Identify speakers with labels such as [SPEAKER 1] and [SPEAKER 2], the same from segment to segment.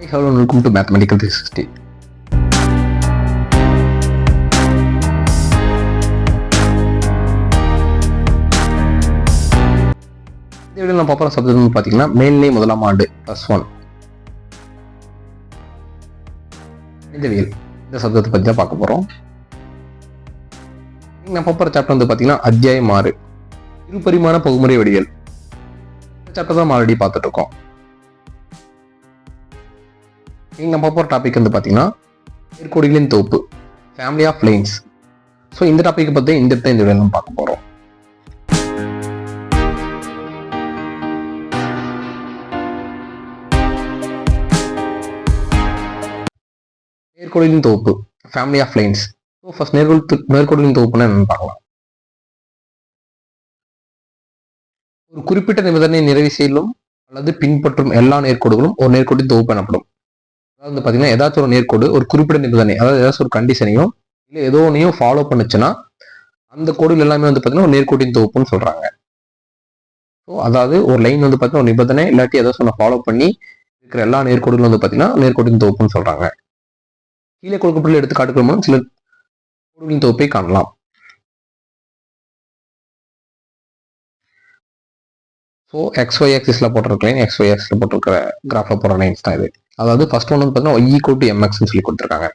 [SPEAKER 1] Hello and welcome to Mathematical 360. இந்த video நான் பார்க்குற சப்ஜெக்ட் வந்து பார்த்தீங்கன்னா மேல்நிலை முதலாம் ஆண்டு ப்ளஸ் ஒன் கணிதவியல் இந்த சப்ஜெக்ட் பற்றி தான் பார்க்க போகிறோம் நான் பார்க்குற சாப்டர் வந்து பார்த்தீங்கன்னா அத்தியாயம் ஆறு இருபரிமாண பகுமுறை வடிவியல். இந்த சாப்டர் தான் ஆல்ரெடி பார்த்துட்டு இருக்கோம். நம்ம போகிற டாபிக் வந்து பார்த்தீங்கன்னா நேர்கோடுகளின் தொகுப்பு ஃபேமிலி ஆஃப் லைன்ஸ் ஸோ இந்த டாப்பிக்கை பற்றி இந்த இடத்த இந்த வீடியோ நம்ம பார்க்க போகிறோம் நேர்கோடுகளின் தொகுப்பு family of lines so first நேர்கோடு நேர்கோடுகளின் தொகுப்புன்னு என்னன்னு பார்க்கலாம். ஒரு குறிப்பிட்ட நிபந்தனை நிறைவு செய்யலும் அல்லது பின்பற்றும் எல்லா நேர்கோடுகளும் ஒரு நேர்கோட்டின் தொகுப்பு எனப்படும். அதாவது வந்து பார்த்தீங்கன்னா ஏதாச்சும் ஒரு நேர்கோடு ஒரு குறிப்பிட்ட நிபந்தனை அதாவது ஏதாச்சும் ஒரு கண்டிஷனையும் இல்லை ஏதோ ஒன்றையும் ஃபாலோ பண்ணுச்சுன்னா அந்த கோடுகள் எல்லாமே வந்து பார்த்தீங்கன்னா ஒரு நேர்கோட்டின் தொகுப்புன்னு சொல்கிறாங்க ஸோ அதாவது ஒரு லைன் வந்து பார்த்தீங்கன்னா ஒரு நிபந்தனை இல்லாட்டி ஏதாச்சும் ஒன்று ஃபாலோ பண்ணி இருக்கிற எல்லா நேர்கோடுகளும் வந்து பார்த்தீங்கன்னா நேர்கோட்டின் தொகுப்புன்னு சொல்கிறாங்க கீழே கொடுக்கப்பட்டுள்ள எடுத்துக்காட்டுகள் மூலம் சில கோடுகளின் தொகுப்பை காணலாம். ஸோ எக்ஸ்ஒய் ஆக்சிஸில் போட்டிருக்க லைன் எக்ஸ்ஒய் ஆக்சிஸில் போட்டிருக்கிற கிராஃபில் போடுற லைன்ஸ் தான் இது. அதாவது ஃபர்ஸ்ட் ஒன்று வந்து பார்த்தீங்கன்னா ஒய் ஈக்குவல் டு எம்எக்ஸ்னு சொல்லி கொடுத்துருக்காங்க.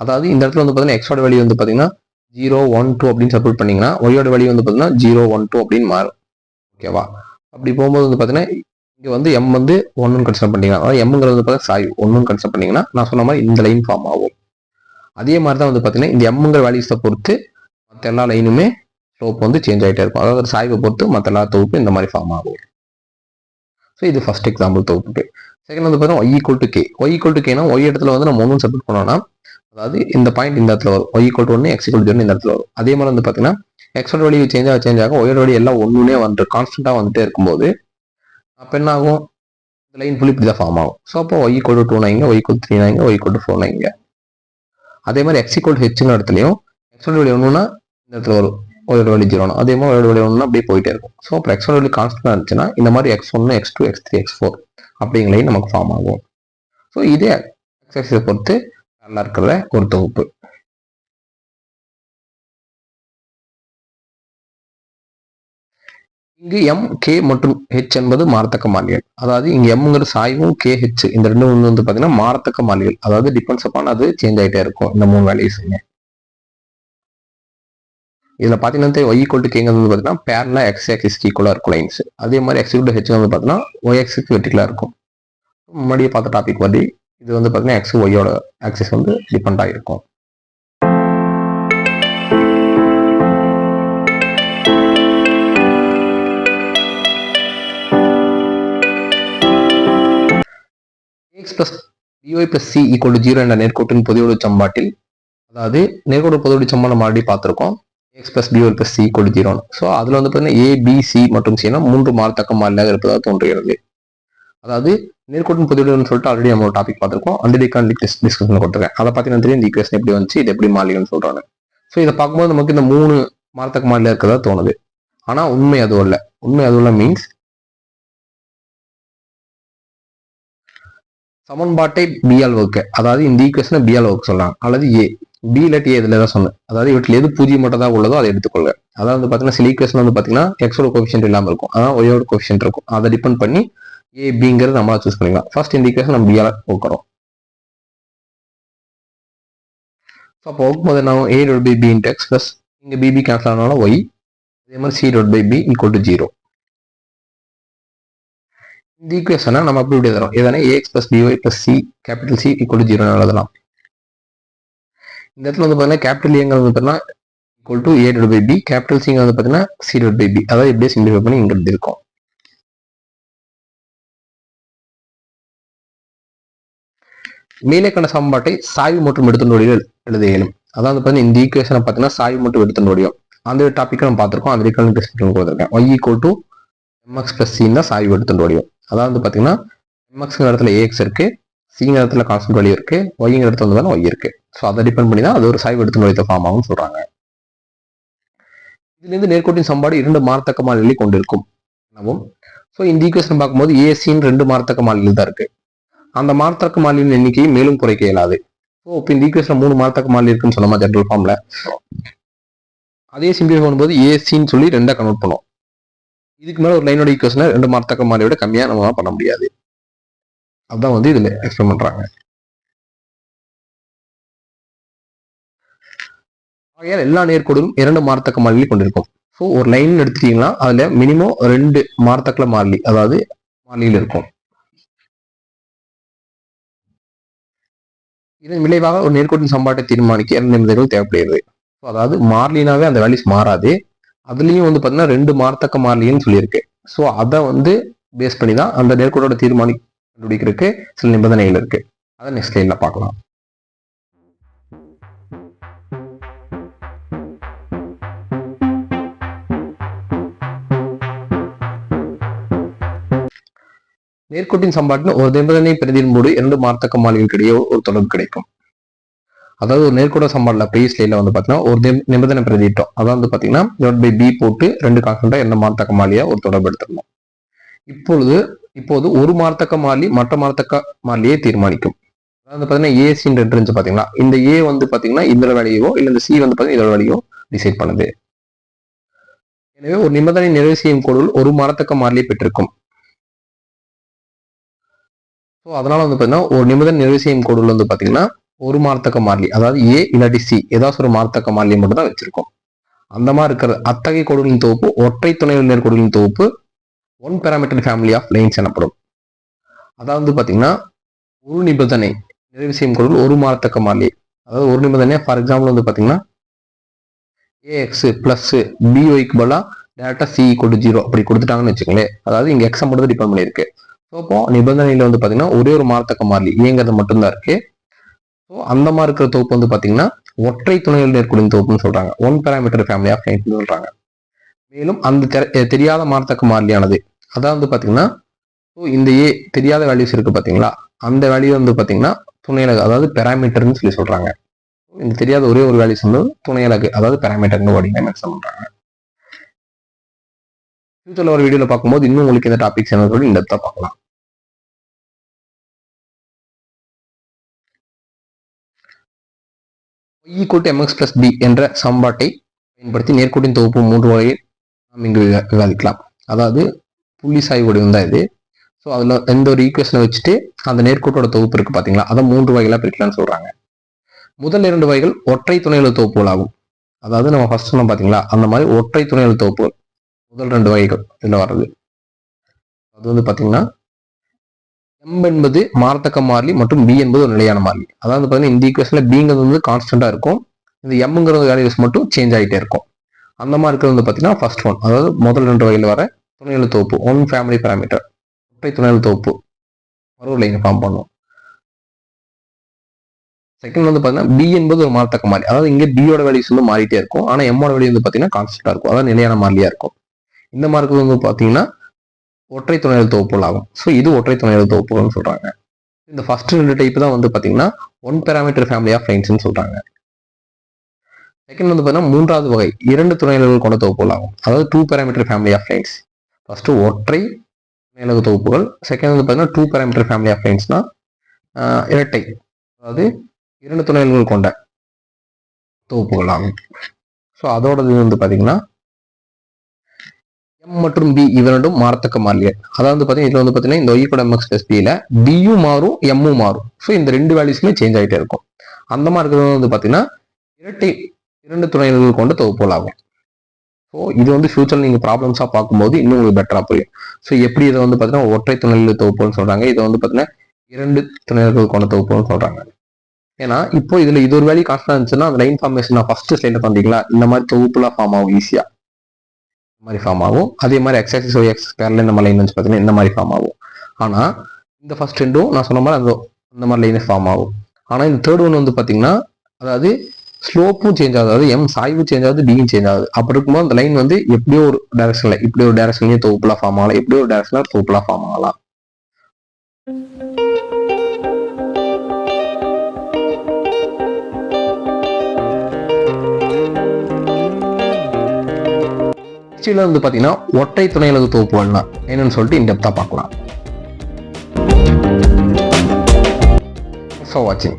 [SPEAKER 1] அதாவது இந்த இடத்துல வந்து பார்த்தீங்கன்னா எக்ஸோட வேல்யூ வந்து பார்த்தீங்கன்னா ஜீரோ ஒன் டூ அப்படின்னு சப்போர்ட் பண்ணிங்கன்னா ஒய்யோட வேல்யூ வந்து பார்த்தீங்கன்னா ஜீரோ ஒன் டூ அப்படின்னு மாறும். ஓகேவா அப்படி போகும்போது வந்து பார்த்தீங்கன்னா இங்கே வந்து எம் வந்து ஒன்றுன்னு கன்சிடர் பண்ணிங்கன்னா அதாவது எம்ங்கிறது வந்து பார்த்தீங்கன்னா சாய் ஒன்றுன்னு கன்சிடர் பண்ணிங்கன்னா நான் சொன்ன மாதிரி இந்த லைன் ஃபார்ம் ஆகும். அதே மாதிரி தான் வந்து பார்த்தீங்கன்னா இந்த எம்ங்கிற வேல்யூஸை பொறுத்து மற்ற எல்லா லைனுமே ஸ்லோப் வந்து சேஞ்ச் ஆகிட்டே இருக்கும். அதாவது சாய்வை பொறுத்து மற்ற எல்லா தொகுப்பு இந்த மாதிரி ஃபார்ம் ஆகும். ஸோ இது ஃபர்ஸ்ட் எக்ஸாம்பிள் தொகுப்புக்கு செகண்ட் வந்து பார்த்தீங்கன்னா y equal to k y equal to கேனா y இடத்துல வந்து நம்ம ஒன்றும் சப்மிட் பண்ணோம்னா அதாவது இந்த பாயிண்ட் இந்த இடத்துல வரும். ஒய் ஈக்குவல் டு ஒன்று எக்ஸ் ஈக்குவல் ஜீரோ இந்த இடத்துல வரும். அதே மாதிரி வந்து பார்த்தீங்கன்னா எக்ஸோட வழி சேஞ்ச் ஆக சேஞ்ச் ஆகும் ஒயோட வழி எல்லாம் ஒன்றுனே வந்துட்டு கான்ஸ்டன்ட்டாக வந்துட்டே இருக்கும்போது அப்போ என்ன ஆகும்? இந்த லைன் ஃபுல்லி இப்படி தான் ஃபார்ம் ஆகும். ஸோ அப்போ ஒய் ஈக்குவல் டு டூ நைங்க ஒய் ஈக்குவல் த்ரீ நைங்க ஒய் ஈக்குவல் டு ஃபோர் நைங்க அதே மாதிரி எக்ஸ் ஈக்குவல் டு ஹெச்ங்கிற இடத்துலையும் எக்ஸோட வழி ஒன்றுனா இந்த இடத்துல வரும். ஒயோட வழி ஜீரோனா அதே மாதிரி ஒயோட வழி ஒன்றுனா அப்படியே போயிட்டே இருக்கும். ஸோ அப்புறம் எக்ஸோட வழி கான்ஸ்டன்டாக இருந்துச்சுன்னா இந்த மாதிரி எக்ஸ் ஒன்று x two x three x four அப்படிங்களையும் நமக்கு ஃபார்ம் ஆகும். ஸோ இதே எக்ஸசைஸை பொறுத்து நல்லா இருக்கிற ஒரு தொகுப்பு. இங்கு எம் கே மற்றும் ஹெச் என்பது மாறத்தக்க மாறிகள் அதாவது இங்க எம்ங்கிற சாய்வும் கே ஹெச் இந்த ரெண்டும் வந்து வந்து பார்த்தீங்கன்னா மாறத்தக்க மாறிகள் அதாவது டிபெண்ட்ஸ் அப்பான் அது சேஞ்ச் ஆகிட்டே இருக்கும். இந்த மூணு வேல்யூஸுங்க இதில் பார்த்தீங்கன்னா ஒய் ஈக்குவல் டு கேங்கிறது வந்து பார்த்தீங்கன்னா பேர்னா எக்ஸ் ஆக்சிஸ்க்கு ஈக்குவலாக இருக்கும் லைன்ஸ் அதே மாதிரி எக்ஸ் ஈக்குவல் ஹெச் வந்து பார்த்தீங்கன்னா ஒய் ஆக்சிஸ் வெட்டிக்கலாக இருக்கும். முன்னாடியே பார்த்த டாபிக் படி இது வந்து பார்த்தீங்கன்னா எக்ஸ் ஒய்யோட ஆக்சிஸ் வந்து டிபெண்ட் ஆகிருக்கும் x plus dy plus c equal to zero என்ற நேர்கோட்டின் பொதுவோடு சம்பாட்டில் அதாவது நேர்கோடு பொதுவோடு சம்பா நம்ம ஆல்ரெடி பார்த்துருக்கோம். X plus dy plus c equal ஜீரோன்னு ஸோ அதில் வந்து பார்த்தீங்கன்னா ஏபிசி மற்றும் சினா மூன்று மாறத்தக்க மாறிலாக இருப்பதாக தோன்றுகிறது. அதாவது நேர்கோட்டும் பொதுவுடன் சொல்லிட்டு ஆல்ரெடி நம்ம ஒரு டாபிக் பார்த்துருக்கோம். அந்த டிகான் டிஸ்கஷன் கொடுத்துருக்கேன். அதை பார்த்தீங்கன்னா தெரியும் இந்த ஈக்குவேஷன் எப்படி வந்துச்சு இது எப்படி மாறிகள்னு சொல்கிறாங்க ஸோ இதை பார்க்கும்போது நமக்கு இந்த மூணு மாறத்தக்க மாறில இருக்கிறதா தோணுது. ஆனால் உண்மை அதுவும் இல்லை. உண்மை அதுவும் இல்லை மீன்ஸ் சமன்பாட்டை பிஆல் வகுக்க. அதாவது இந்த ஈக்குவேஷனை பிஆல் வகுக்க சொல்கிறாங்க அல்லது ஏ பி இல்லாட்டி இதில் தான் சொன்னேன். அதாவது இவற்றில் எது பூஜ்ஜியம் மட்டும் தான் உள்ளதோ அதை எடுத்துக்கொள்க. அதாவது வந்து பார்த்தீங்கன்னா சில வந்து பார்த்தீங்கன்னா எக்ஸோட கோஃபிஷியன்ட் இல்லாமல் இருக்கும். அதான் ஒயோட கோஃபிஷியன்ட் இருக்கும். அதை டிபெண்ட் பண்ணி ஏ பிங்கிறது நம்ம சூஸ் பண்ணிக்கலாம். ஃபர்ஸ்ட் இந்த ஈக்குவேஷன் நம்ம பியால போக்குறோம் ஸோ அப்போ போகும்போது நான் a dot by b into x plus இங்கே பிபி கேன்சல் ஆனால ஒய் அதே மாதிரி c dot by b equal to zero இந்த ஈக்குவேஷனை நம்ம அப்படி இப்படி தரோம் எதனா ax plus by plus c capital c equal to zero எழுதலாம். இந்த இடத்துல வந்து பார்த்தீங்கன்னா கேபிட்டல் ஏங்கிறது e வந்து பார்த்தீங்கன்னா equal to a dot by b capital சிங்கிறது வந்து பார்த்தீங்கன்னா சி டொட் பை பி அதாவது எப்படியே சிம்பிளிஃபை பண்ணி இங்கே இருக்கும். மேலே கண்ட சமன்பாட்டை சாய்வு மற்றும் எடுத்து நொடிகள் எழுத இயலும். அதாவது பார்த்தீங்கன்னா இந்த ஈக்குவேஷனை பார்த்தீங்கன்னா சாய்வு மட்டும் எடுத்து நொடியும் அந்த டாப்பிக்கை நம்ம பார்த்துருக்கோம். அந்த ஈக்குவல் டிஸ்கிரிப்ஷன் கொடுத்துருக்கேன் y equal to mx plus சின்னு தான் சாய்வு எடுத்து நொடியும் அதாவது பார்த்தீங்கன்னா எம்எக்ஸ்ங்கிற இடத்துல ஏஎக்ஸ் இருக்குது சிங்கிற இடத்துல கான்ஸ்டன்ட் வேல்யூ இருக்கு ஒய்ங்கிற இடத்துல வந்து ஒய் இருக்கு. ஸோ அதை டிபெண்ட் பண்ணி தான் அது ஒரு சாய்வு எடுத்து நொடித்த ஃபார்ம் ஆகும்னு சொல்றாங்க. இதுலேருந்து நேர்கோட்டின் சம்பாடு இரண்டு மாறத்தக்க மாறிகளை கொண்டிருக்கும். எனவும் ஸோ இந்த ஈக்குவேஷன் பார்க்கும்போது ஏசின்னு ரெண்டு மார்த்தக்க மாநிலம் தான் இருக்கு. அந்த மார்த்தக்க மாநிலின் எண்ணிக்கையை மேலும் குறைக்க இயலாது. ஸோ இப்போ இந்த ஈக்குவேஷன் மூணு மார்த்தக்க மாநிலம் இருக்குன்னு சொன்னோமா ஜென்ரல் ஃபார்ம்ல அதே சிம்பிளிஃபை பண்ணும்போது ஏசின்னு சொல்லி ரெண்டா கன்வெர்ட் பண்ணும் இதுக்கு மேலே ஒரு லைனோட ஈக்குவேஷனை ரெண்டு மார்த்தக்க மாறியை விட கம்மியா நம்ம பண்ண முடியாது. அதான் வந்து இதுல எக்ஸ்பிளைன் பண்றாங்க. ஆகையால் எல்லா நேர்கோடுகளும் இரண்டு மார்த்தக்க மாறிலி கொண்டிருக்கும். ஸோ ஒரு லைன் எடுத்துட்டீங்கன்னா அதுல மினிமம் ரெண்டு மார்த்தக்கல மாறிலி அதாவது மாறிலியில் இருக்கும். இதன் விளைவாக ஒரு நேர்கோட்டின் சம்பாட்டை தீர்மானிக்க இரண்டு நிமிடங்கள் தேவைப்படுகிறது. ஸோ அதாவது மாறிலினாவே அந்த வேல்யூஸ் மாறாது. அதுலயும் வந்து பார்த்தீங்கன்னா ரெண்டு மார்த்தக்க மாறிலின்னு சொல்லியிருக்கு. ஸோ அதை வந்து பேஸ் பண்ணி தான் அந்த நேர்கோட்டோட தீர்மானி கண்டுபிடிக்கிறதுக்கு சில நிபந்தனைகள் இருக்கு. அதை நெக்ஸ்ட் லைன்ல பார்க்கலாம். நேர்கோட்டின் சம்பாட்டின் ஒரு நிபந்தனை பிரதியின் மூடு இரண்டு மார்த்தக்க மாளிகளுக்கிடையே ஒரு தொடர்பு கிடைக்கும். அதாவது ஒரு நேர்கோட சம்பாட்டில் ப்ரீஸ் லைனில் வந்து பாத்தீங்கன்னா ஒரு நிபந்தனை பிரதிட்டோம். அதாவது வந்து பாத்தீங்கன்னா டிவைட் பை பி போட்டு ரெண்டு கான்ஸ்டன்டா எந்த மார்த்தக்க மாளியாக ஒரு தொடர்பு எடுத்துருந்தோம் இப்பொழுது இப்போது ஒரு மார்த்தக்க மாறிலி மற்ற மார்த்தக்க மாறிலியை தீர்மானிக்கும். அதாவது பாத்தீங்கன்னா ஏசின்னு ரெண்டு இருந்துச்சு பாத்தீங்களா இந்த ஏ வந்து பாத்தீங்கன்னா இந்த வேலையோ இல்ல இந்த சி வந்து பாத்தீங்கன்னா இதோட வேலையோ டிசைட் பண்ணுது. எனவே ஒரு நிபந்தனை நிறைவு செய்யும் கோடுகள் ஒரு மரத்தக்க மாறிலியை பெற்றிருக்கும். ஸோ அதனால வந்து பாத்தீங்கன்னா ஒரு நிபந்தனை நிறைவு செய்யும் கோடுகள் வந்து பாத்தீங்கன்னா ஒரு மார்த்தக்க மாறிலி அதாவது ஏ இல்லாட்டி சி ஏதாச்சும் ஒரு மார்த்தக்க மாறிலி மட்டும் தான் வச்சிருக்கோம். அந்த மாதிரி இருக்கிற அத்தகைய கோடுகளின் தொகுப்பு ஒற்றை துணை நேர்கோடுகளின் தொகுப்பு one parameter family of lines எனப்படும். அதாவது பார்த்தீங்கன்னா ஒரு நிபந்தனை நிறைவு செய்யும் கோடுகள் ஒரு மார்த்தக்க மாறிலி அதாவது ஒரு நிபந்தனை ஃபார் எக்ஸாம்பிள் வந்து பார்த்தீங்கன்னா ஏஎக்ஸ் ப்ளஸ் பிஒய்க்கு பதிலாக டேரெக்டாக சி கொடு ஜீரோ அப்படி கொடுத்துட்டாங்கன்னு வச்சுக்கோங்களேன். அதாவது இங்கே எக்ஸை மட்டும் தான் டிபெண்ட் பண்ணியிருக்கு. ஸோ அப்போ நிபந்தனையில் வந்து பார்த்தீங்கன்னா ஒரே ஒரு மார்த்தக்க மாறிலி ஏங்கிறது மட்டும்தான் இருக்கு. ஸோ அந்த மாதிரி இருக்கிற தொகுப்பு வந்து பார்த்தீங்கன்னா ஒற்றை துணைகள் நேர்கொடின் தொகுப்புன்னு சொல்கிறாங்க ஒன் பேராமீட்டர் ஃபேமிலி ஆஃப் லைன்ஸ்னு சொல்கிறாங்க மேலும் அந்த தெரியாத மார்த்தக்க மாறிலியானது அதான் வந்து பார்த்தீங்கன்னா ஸோ இந்த ஏ தெரியாத வேல்யூஸ் இருக்குது பார்த்தீங்களா அந்த வேல்யூ வந்து பார்த்தீங்கன்னா துணையலகு அதாவது பெராமீட்டர்னு சொல்லி சொல்கிறாங்க இந்த தெரியாத ஒரே ஒரு வேல்யூஸ் வந்து துணையலகு அதாவது பெராமீட்டர்னு வடிங்க மேக்ஸிமம் பண்ணுறாங்க ஃபியூச்சரில் ஒரு வீடியோவில் பார்க்கும்போது இன்னும் உங்களுக்கு இந்த டாபிக்ஸ் என்ன சொல்லி இந்த பார்க்கலாம். Y கூட்டு எம்எக்ஸ் பிளஸ் பி என்ற சம்பாட்டை பயன்படுத்தி நேர்கோட்டின் தொகுப்பு மூன்று வகையில் நாம் இங்கு விவாதிக்கலாம். அதாவது புள்ளி சாய் வடிவம் தான் இது. ஸோ அதில் எந்த ஒரு ஈக்குவேஷனை வச்சுட்டு அந்த நேர்கோட்டோட தொகுப்பு இருக்குது பார்த்தீங்களா அதை மூன்று வகைகளாக பிரிக்கலாம்னு சொல்கிறாங்க முதல் இரண்டு வகைகள் ஒற்றை துணைகள் தொகுப்புகள் ஆகும். அதாவது நம்ம ஃபர்ஸ்ட் சொன்னோம் பார்த்தீங்களா அந்த மாதிரி ஒற்றை துணைகள் தொகுப்புகள் முதல் ரெண்டு வகைகள் இதில் வர்றது. அது வந்து பார்த்தீங்கன்னா எம் என்பது மாறத்தக்க மாறிலி மற்றும் பி என்பது ஒரு நிலையான மாறிலி. அதாவது பார்த்தீங்கன்னா இந்த ஈக்குவேஷனில் பிங்கிறது வந்து கான்ஸ்டன்டா இருக்கும். இந்த எம்ங்கிறது வேல்யூஸ் மட்டும் சேஞ்ச் ஆகிட்டே இருக்கும். அந்த மாதிரி இருக்கிறது வந்து பார்த்தீங்கன்னா ஃபர்ஸ்ட் ஒன் அதாவது முதல் ரெண்டு வகையில் வர துணைகள் தொகுப்பு ஒன் ஃபேமிலி பேராமீட்டர் ஒற்றை துணைகள் தொகுப்பு. மறுபடியும் லைன் ஃபார்ம் பண்ணும். செகண்ட் வந்து பார்த்தீங்கன்னா பி என்பது ஒரு மாறத்தக்க மாறி. அதாவது இங்கே பியோட வேல்யூஸ் வந்து மாறிட்டே இருக்கும். ஆனால் எம்மோட வேல்யூ வந்து பார்த்தீங்கன்னா கான்ஸ்டன்டா இருக்கும். அதாவது நிலையான மாறிலியாக இருக்கும். இந்த மார்க்கு வந்து பார்த்தீங்கன்னா ஒற்றை துணைகள் தொகுப்புகள் ஆகும். ஸோ இது ஒற்றை துணைகள் தொகுப்புகள்னு சொல்கிறாங்க இந்த ஃபர்ஸ்ட் ரெண்டு டைப் தான் வந்து பார்த்தீங்கன்னா ஒன் பேராமீட்டர் ஃபேமிலி ஆஃப் லைன்ஸ்னு சொல்கிறாங்க செகண்ட் வந்து பார்த்தீங்கன்னா மூன்றாவது வகை இரண்டு துணைகள் கொண்ட தொகுப்புகள் ஆகும். அதாவது two parameter family of lines first ஒற்றை மேலகு தொகுப்புகள். செகண்ட் வந்து பார்த்தீங்கன்னா டூ பேராமீட்டர் ஃபேமிலி ஆஃப் லைன்ஸ்னால் இரட்டை. அதாவது இரண்டு துணைகள் கொண்ட தொகுப்புகள் ஆகும். ஸோ அதோடது வந்து பார்த்தீங்கன்னா எம் மற்றும் பி இவரெண்டும் மாறத்தக்க மாறிலிகள். அதாவது வந்து பார்த்தீங்கன்னா இதில் வந்து பார்த்தீங்கன்னா இந்த ஒய் கூட எம்எக்ஸ் பிளஸ் பியில் பியும் மாறும் எம்மும் மாறும். ஸோ இந்த ரெண்டு வேல்யூஸுமே சேஞ்ச் ஆகிட்டே இருக்கும். அந்த மாதிரி இருக்கிறது வந்து பார்த்தீங்கன்னா இரட்டை இரண்டு துணைகள் கொண்ட தொகுப்புகள் ஆகும். ஸோ இது வந்து ஃபியூச்சரில் நீங்கள் ப்ராப்ளம்ஸாக பார்க்கும்போது இன்னும் உங்களுக்கு பெட்டராக புரியும். ஸோ எப்படி இதை வந்து பார்த்தீங்கன்னா ஒற்றை துணைகள் தொகுப்புன்னு சொல்கிறாங்க இதை வந்து பார்த்தீங்கன்னா இரண்டு துணைகள் கொண்ட தொகுப்புன்னு சொல்கிறாங்க ஏன்னா இப்போ இதில் இது ஒரு வேலையும் கான்ஸ்டன்ட் இருந்துச்சுன்னா அந்த லைன் ஃபார்மேஷன் நான் ஃபஸ்ட்டு ஸ்லைடில் தந்தீங்களா இந்த மாதிரி தொகுப்புலாம் ஃபார்ம் ஆகும் ஈஸியாக இந்த மாதிரி ஃபார்ம் ஆகும். அதே மாதிரி எக்ஸசைஸ் ஆக்சிஸ் எக்ஸ் பேரில் இந்த மாதிரி லைன் வந்து பார்த்தீங்கன்னா இந்த மாதிரி ஃபார்ம் ஆகும். ஆனால் இந்த ஃபர்ஸ்ட் ரெண்டும் நான் சொன்ன மாதிரி அந்த இந்த மாதிரி லைனே ஃபார்ம் ஆகும். ஆனால் இந்த தேர்ட் ஒன் வந்து பார்த்தீங்கன்னா அதாவது ஸ்லோப்பும் சேஞ்ச் ஆகுது அதாவது எம் சாய்வு சேஞ்ச் ஆகுது டியும் சேஞ்ச் ஆகுது. அப்படி இருக்கும்போது அந்த லைன் வந்து எப்படியோ ஒரு டேரக்ஷன்ல இப்படி ஒரு டைரக்ஷன்லயே தொகுப்புலா ஃபார்ம் ஆகலாம் எப்படியோ ஒரு டேரக்ஷன்ல தொகுப்புலா ஃபார்ம் ஆகலாம். நெக்ஸ்ட்ல வந்து பாத்தீங்கன்னா ஒற்றை துணையில்தோப்பு வரலாம் என்னன்னு சொல்லிட்டு இன்டெப்தா பார்க்கலாம். தேங்க்ஸ் ஃபார் வாட்சிங்